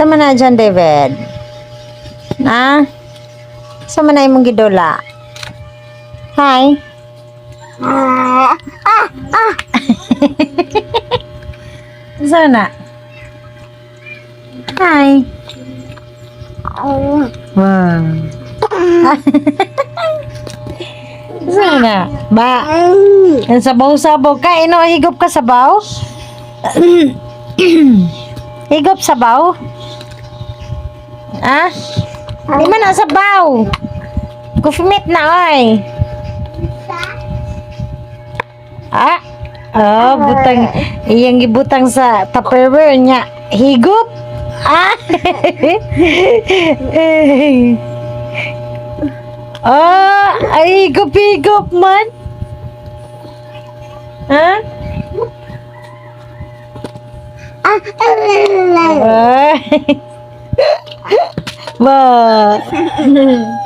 Sama na dyan, David. Na? Sama na imong gidula. Hi. Ah, ah, ah. Sana. Hi. Wow. Sana. Ba. Ang sabaw-sabaw ka. Ino, higop ka sabaw? higop sabaw? Ah? Di man na sabaw. Kufimit na, oy. Ah? Oh, butang, iyang gibutang sa tupperware niya. Higop? Ah? ah, ay higop-higop man. Ha? Ah, Ah. ba.